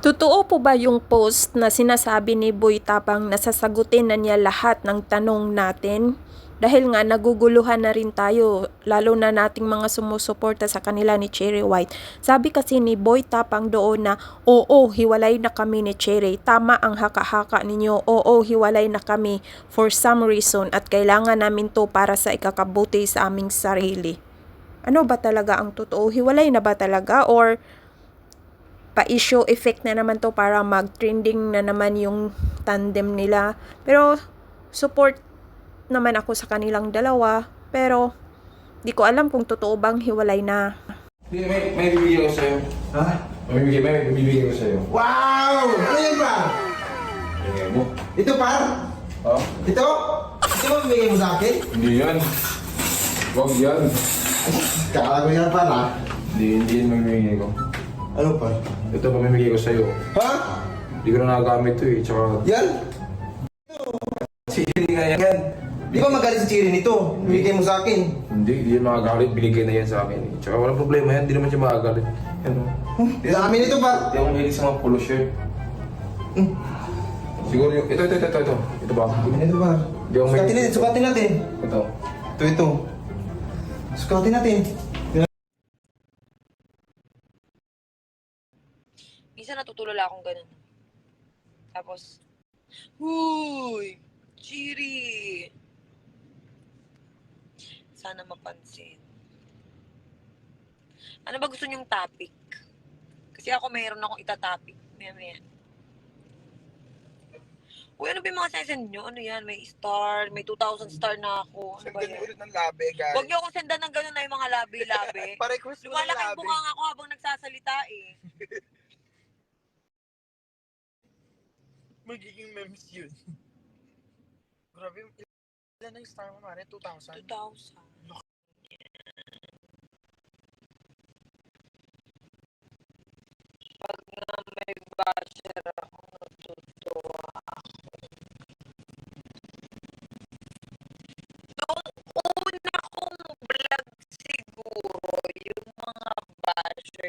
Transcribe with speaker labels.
Speaker 1: Totoo po ba yung post na sinasabi ni Boy Tapang na sasagutin na niya lahat ng tanong natin? Dahil nga naguguluhan na rin tayo, lalo na nating mga sumusuporta sa kanila ni Cherry White. Sabi kasi ni Boy Tapang doon na, oo, hiwalay na kami ni Cherry. Tama ang haka-haka ninyo. Oo, hiwalay na kami for some reason at kailangan namin to para sa ikakabuti sa aming sarili. Ano ba talaga ang totoo? Hiwalay na ba talaga? Or pa-issue effect na naman to para mag-trending na naman yung tandem nila. Pero support naman ako sa kanilang dalawa. Pero di ko alam kung totoo bang hiwalay na.
Speaker 2: May, may bibigyan ko sa'yo.
Speaker 3: Ha?
Speaker 2: May bibigyan, may bibigyan ko sa'yo.
Speaker 3: Wow! Ano yan ba?
Speaker 2: Bigyan mo.
Speaker 3: Ito par?
Speaker 2: Oh,
Speaker 3: Ito? Ito ba bibigay mo sa akin?
Speaker 2: hindi yan. Huwag yan.
Speaker 3: Kala ko yan par ha?
Speaker 2: Hindi, hindi yan mamimigay ko.
Speaker 3: Ano par?
Speaker 2: Ito, pamimigay ko sa'yo.
Speaker 3: Ha?
Speaker 2: Hindi ko na nagagamit to eh. Tsaka,
Speaker 3: Yan?
Speaker 2: sige nga yan.
Speaker 3: Di ba magalit si Chiri nito? Bibigay mo sa akin.
Speaker 2: Hindi, hindi yan makagalit. Binigay na yan sa akin eh. Tsaka walang problema yan. Hindi naman siya makagalit. Yan o.
Speaker 3: Huh? Sa amin ito par?
Speaker 2: Hindi ako mahilig sa mga polo shirt.
Speaker 3: Hmm.
Speaker 2: Siguro yung, ito, ito, ito, ito, ito. Ito ba?
Speaker 3: Amin ito par.
Speaker 2: Di ako
Speaker 3: Sukatin
Speaker 2: mahilig.
Speaker 3: natin, sukatin natin.
Speaker 2: Ito.
Speaker 3: Ito, ito. Sukatin natin.
Speaker 4: Minsan natutulala akong ganun. Tapos, Huy! Chiri! Sana mapansin. Ano ba gusto niyong topic? Kasi ako mayroon akong itatopic. Maya maya. Uy, ano ba yung mga sesend nyo? Ano yan? May star, may 2,000 star na ako. Ano ba
Speaker 5: Sendan
Speaker 4: yan?
Speaker 5: ulit ng labi, guys.
Speaker 4: Huwag niyo akong sendan ng ganun na yung mga labi-labi.
Speaker 5: Pa-request mo ng
Speaker 4: Lumalaki yung
Speaker 5: labi.
Speaker 4: bunga nga ako habang nagsasalita eh.
Speaker 5: magiging memes yun. Grabe, ilan na yung star mo natin? 2,000?
Speaker 4: 2,000.
Speaker 5: Pag
Speaker 4: nga may basher ako, natutuwa ako. Yung una kong vlog siguro, yung mga basher